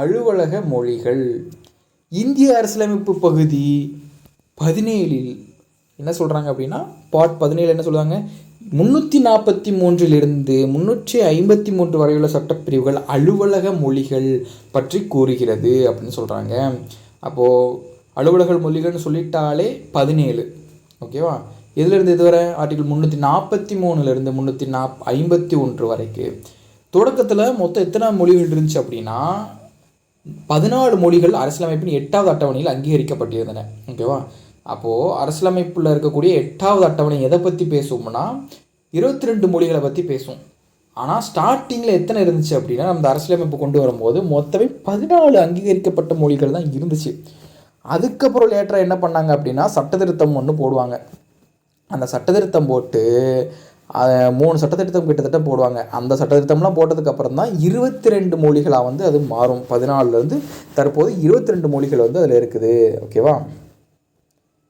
அலுவலக மொழிகள். இந்திய அரசியலமைப்பு பகுதி பதினேழில் என்ன சொல்கிறாங்க அப்படின்னா பார்ட் பதினேழு என்ன சொல்லுவாங்க? முந்நூற்றி நாற்பத்தி மூன்றிலிருந்து முந்நூற்றி ஐம்பத்தி மூன்று வரையுள்ள சட்டப்பிரிவுகள் அலுவலக மொழிகள் பற்றி கூறுகிறது அப்படின்னு சொல்கிறாங்க அப்போது அலுவலக மொழிகள்னு சொல்லிட்டாலே பதினேழு. ஓகேவா? எதுலேருந்து இதுவரை? ஆர்டிகல் முந்நூற்றி நாற்பத்தி மூணுலேருந்து முந்நூற்றி நாப் ஐம்பத்தி ஒன்று வரைக்கு. தொடக்கத்தில் மொத்தம் எத்தனை மொழிகள் இருந்துச்சு அப்படின்னா பதினாலு மொழிகள் அரசியலமைப்பின் எட்டாவது அட்டவணையில் அங்கீகரிக்கப்பட்டிருந்தன. ஓகேவா அப்போது அரசியலமைப்பில் இருக்கக்கூடிய எட்டாவது அட்டவணை எதை பற்றி பேசுவோம்னா இருபத்தி ரெண்டு மொழிகளை பற்றி பேசும் ஆனால் ஸ்டார்டிங்கில் எத்தனை இருந்துச்சு அப்படின்னா நம்ம அரசியலமைப்பு கொண்டு வரும்போது மொத்தமே பதினாலு அங்கீகரிக்கப்பட்ட மொழிகள் தான் இருந்துச்சு. அதுக்கப்புறம் லேட்டராக என்ன பண்ணாங்க அப்படின்னா சட்டத்திருத்தம் ஒன்று போடுவாங்க. அந்த சட்டத்திருத்தம் போட்டு மூணு சட்டத்திட்டம் கிட்டத்தட்ட போடுவாங்க. அந்த சட்டத்திட்டம்லாம் போட்டதுக்கப்புறம் தான் இருபத்தி ரெண்டு மொழிகளாக வந்து அது மாறும். பதினாலுலேருந்து தற்போது இருபத்தி ரெண்டு மொழிகள் வந்து அதில் இருக்குது. ஓகேவா?